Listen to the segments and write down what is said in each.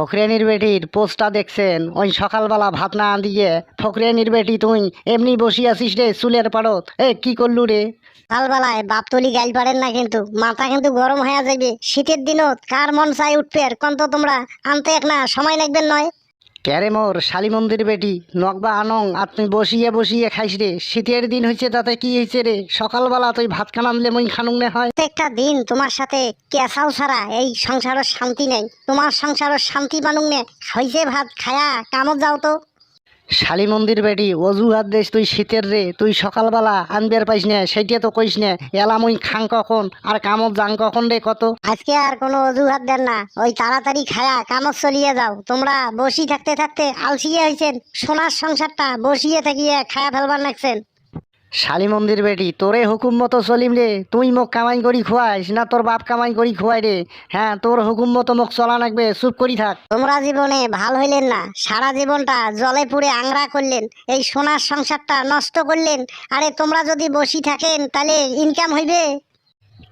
ফকরিয়ানির বেটির পোস্টটা দেখছেন? ওই সকালবেলা ভাত না দিয়ে ফকরেনির বেটি, তুই এমনি বসি আছিস রে চুলের পাড়ত? এ, কি করলু রে? সকালবেলায় বাপ তুলি গাইল পারেন না কিন্তু, মাথা কিন্তু গরম হয়ে যাবে শীতের দিনত কার মন চাই উঠবে? কন্ত তোমরা, আনতে এক না, সময় লাগবে নয়। ক্যারে মোর, শালি মন্দির বেটি? নকবা আনং, আর তুই বসিয়ে বসিয়ে খাইস রে। শীতের দিন হয়েছে তাতে কি হয়েছে রে? সকালবেলা তুই ভাত খান আনলে মই খানুং নে হয়। প্রত্যেকটা দিন তোমার সাথে কেসাও ছাড়া এই সংসারের শান্তি নেই। তোমার সংসারের শান্তি মানুক নে। হইছে ভাত, খায়া, কামত যাও তো। শালি মন্দির বেটি অজুহাত দেশ, তুই শীতের রে, তুই সকালবেলা আনবের পাইস নে সেইটা তো কইস নে, এলামুই খাং কখন, আর কামত যাং কখন রে কত? আজকে আর কোনো অজুহাত দেন না, ওই তাড়াতাড়ি খায়া কামত চলিয়ে যাও, তোমরা বসি থাকতে থাকতে আলসিয়ে হয়েছেন সোনার সংসারটা বসিয়ে থাকিয়ে খায়া ফেলবার নাকছেন শালি মন্দির বেটি, তোরে হুকুম মতো চলিম রে। তুই মোক কামাই করি খুয়াইস না তোর বাপ কামাই করি খুয়াই রে হ্যাঁ তোর হুকুম মতো মোক চলা লাগবে চুপ করি থাক। তোমরা জীবনে ভালো হইলেন না, সারা জীবনটা জলে পুড়ে আংরা করলেন, এই সোনার সংসারটা নষ্ট করলেন। আরে তোমরা যদি বসি থাকেন, তাহলে ইনকাম হইবে?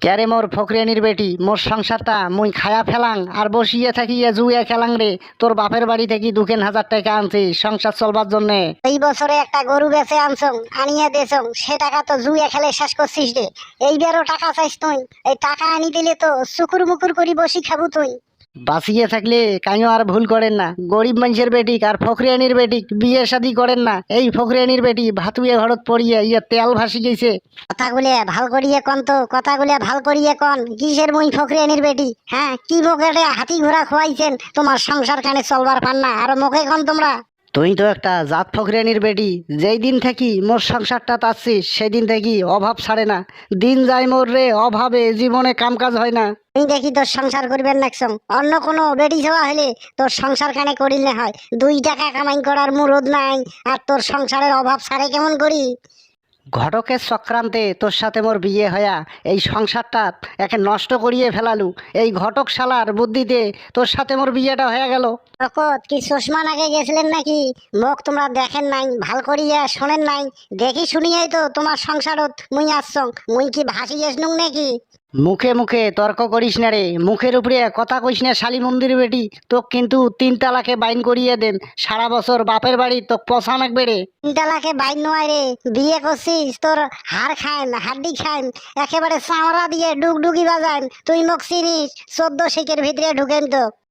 ক্যারে মোর ফকরিয়ানির বেটি, মোর সংসারটা মুই খায়া ফেলাং, আর বসিয়ে থাকি এ খেলাং রে, তোর বাপের বাড়ি থেকে দুকেন হাজার টাকা আনছি, সংসার চলবার জন্য। এই বছরে একটা গরু বেচে আনছং, আনিয়ে দেছং, সে টাকা তো জুয়ে খেলে শেষ করছিস রে। এইবারও টাকা চাইস তুই, এই টাকা আনি দিলে তো সুকুর মুকুর করি বসি খাব তুই। বাঁচিয়ে থাকলে কাইও আর ভুল করেন না। গরিব মানুষের বেটিক আর ফকরিয়ানির বেটিক বিয়ে শাদি করেন না। এই ফকরিয়ানির বেটি ভাতুয়ে ঘরত পড়িয়ে ইয়ে তেল ভাসি গেছে। কথাগুলো ভালো করিয়ে কন তো, কথাগুলো ভালো করিয়ে কন। কিসের মই ফকরিয়ানির বেটি? হ্যাঁ কি মুখে হাতি ঘোড়া খোয়াইছেন? তোমার সংসার খানে চলবার পান না। আর মুখে কন তোমরা? তুই তো একটা জাত ফকরিয়ানির বেটি। যেই দিন থাকি মোর সংসারটা তাচ্ছিস সেই দিন থাকি অভাব ছাড়ে না। দিন যায় মোর রে, অভাবে জীবনে কাম কাজ হয় না। তুই দেখি তোর সংসার করবেন নাকসং অন্য কোনো বেটি যাওয়া হলে তোর সংসার কানে করিলে হয়। দুই টাকা কামাই করার মুরদ নাই, আর তোর সংসারের অভাব ছাড়ে কেমন করি? ঘটকের চক্রান্তে তোর সাথে মোর বিয়ে হয়া, এই সংসারটা একে নষ্ট করিয়ে ফেলালু। এই ঘটক শালার বুদ্ধিতে তোর সাথে মোর বিয়েটা হয়ে গেল। রকত কি সুষমা আগে গেছিলেন নাকি? মুখ তোমরা দেখেন নাই, ভালো করিয়া শোনেন নাই। দেখি শুনিয়াই তো তোমার সংসারত মুই আসছং মুই কি ভাসি গেছনুং নাকি? মুখে মুখে তর্ক করিস না রে। মুখের উপরে কথা কইস না শালী মন্দির বেটি। তোক কিন্তু তিন তালাকে বাইন করিয়ে দেন। সারা বছর বাপের বাড়ি তোক পচা বেড়ে রে। তিনটালাকে বাইন নয় রে। বিয়ে করছিস, তোর হাড় খাইন হাড্ডি খাইন একেবারে চামড়া দিয়ে ডুগডুগি বাজান তুই মুখ চিনিস, চোদ্দ শিখের ভিতরে ঢুকেন তো।